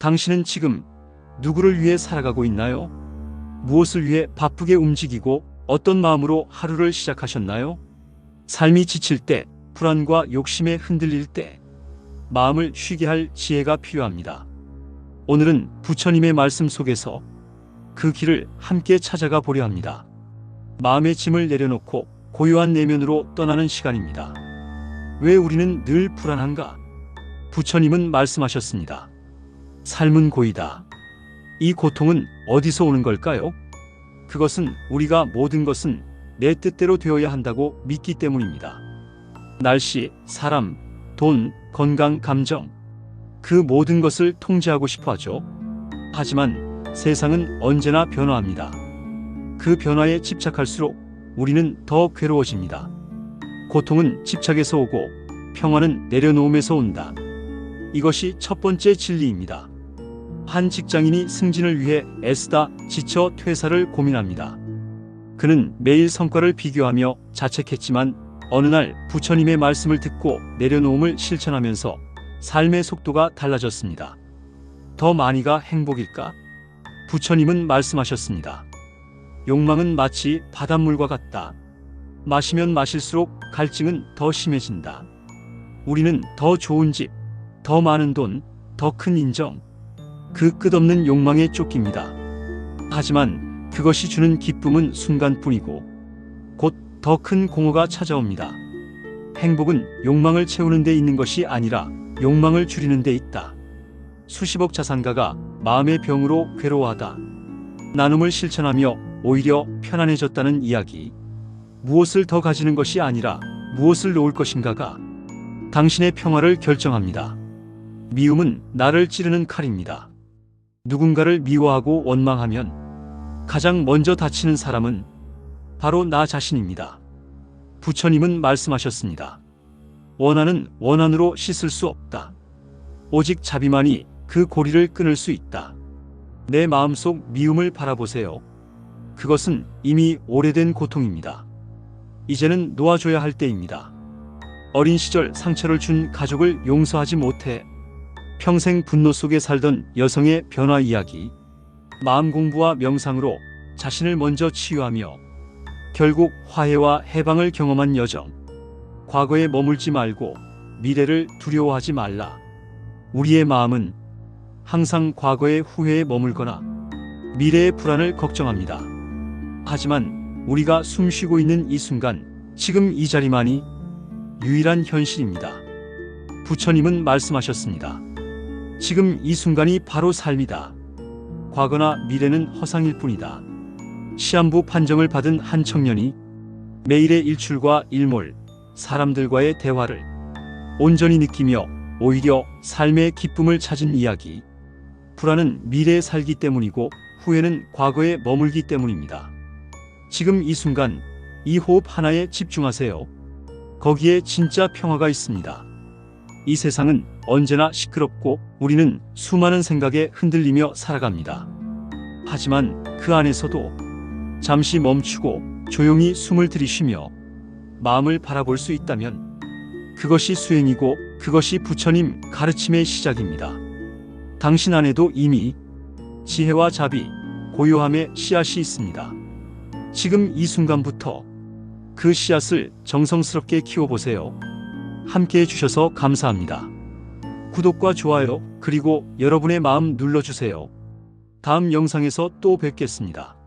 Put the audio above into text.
당신은 지금 누구를 위해 살아가고 있나요? 무엇을 위해 바쁘게 움직이고 어떤 마음으로 하루를 시작하셨나요? 삶이 지칠 때, 불안과 욕심에 흔들릴 때, 마음을 쉬게 할 지혜가 필요합니다. 오늘은 부처님의 말씀 속에서 그 길을 함께 찾아가 보려 합니다. 마음의 짐을 내려놓고 고요한 내면으로 떠나는 시간입니다. 왜 우리는 늘 불안한가? 부처님은 말씀하셨습니다. 삶은 고이다. 이 고통은 어디서 오는 걸까요? 그것은 우리가 모든 것은 내 뜻대로 되어야 한다고 믿기 때문입니다. 날씨, 사람, 돈, 건강, 감정. 그 모든 것을 통제하고 싶어 하죠. 하지만 세상은 언제나 변화합니다. 그 변화에 집착할수록 우리는 더 괴로워집니다. 고통은 집착에서 오고 평화는 내려놓음에서 온다. 이것이 첫 번째 진리입니다. 한 직장인이 승진을 위해 애쓰다 지쳐 퇴사를 고민합니다. 그는 매일 성과를 비교하며 자책했지만 어느 날 부처님의 말씀을 듣고 내려놓음을 실천하면서 삶의 속도가 달라졌습니다. 더 많이가 행복일까? 부처님은 말씀하셨습니다. 욕망은 마치 바닷물과 같다. 마시면 마실수록 갈증은 더 심해진다. 우리는 더 좋은 집, 더 많은 돈, 더 큰 인정, 그 끝없는 욕망에 쫓깁니다. 하지만 그것이 주는 기쁨은 순간뿐이고 곧 더 큰 공허가 찾아옵니다. 행복은 욕망을 채우는 데 있는 것이 아니라 욕망을 줄이는 데 있다. 수십억 자산가가 마음의 병으로 괴로워하다. 나눔을 실천하며 오히려 편안해졌다는 이야기. 무엇을 더 가지는 것이 아니라 무엇을 놓을 것인가가 당신의 평화를 결정합니다. 미움은 나를 찌르는 칼입니다. 누군가를 미워하고 원망하면 가장 먼저 다치는 사람은 바로 나 자신입니다. 부처님은 말씀하셨습니다. 원한은 원한으로 씻을 수 없다. 오직 자비만이 그 고리를 끊을 수 있다. 내 마음속 미움을 바라보세요. 그것은 이미 오래된 고통입니다. 이제는 놓아줘야 할 때입니다. 어린 시절 상처를 준 가족을 용서하지 못해 평생 분노 속에 살던 여성의 변화 이야기. 마음 공부와 명상으로 자신을 먼저 치유하며 결국 화해와 해방을 경험한 여정. 과거에 머물지 말고 미래를 두려워하지 말라. 우리의 마음은 항상 과거의 후회에 머물거나 미래의 불안을 걱정합니다. 하지만 우리가 숨 쉬고 있는 이 순간, 지금 이 자리만이 유일한 현실입니다. 부처님은 말씀하셨습니다. 지금 이 순간이 바로 삶이다. 과거나 미래는 허상일 뿐이다. 시한부 판정을 받은 한 청년이 매일의 일출과 일몰, 사람들과의 대화를 온전히 느끼며 오히려 삶의 기쁨을 찾은 이야기. 불안은 미래에 살기 때문이고 후회는 과거에 머물기 때문입니다. 지금 이 순간, 이 호흡 하나에 집중하세요. 거기에 진짜 평화가 있습니다. 이 세상은 언제나 시끄럽고 우리는 수많은 생각에 흔들리며 살아갑니다. 하지만 그 안에서도 잠시 멈추고 조용히 숨을 들이쉬며 마음을 바라볼 수 있다면 그것이 수행이고 그것이 부처님 가르침의 시작입니다. 당신 안에도 이미 지혜와 자비, 고요함의 씨앗이 있습니다. 지금 이 순간부터 그 씨앗을 정성스럽게 키워보세요. 함께 해주셔서 감사합니다. 구독과 좋아요, 그리고 여러분의 마음 눌러주세요. 다음 영상에서 또 뵙겠습니다.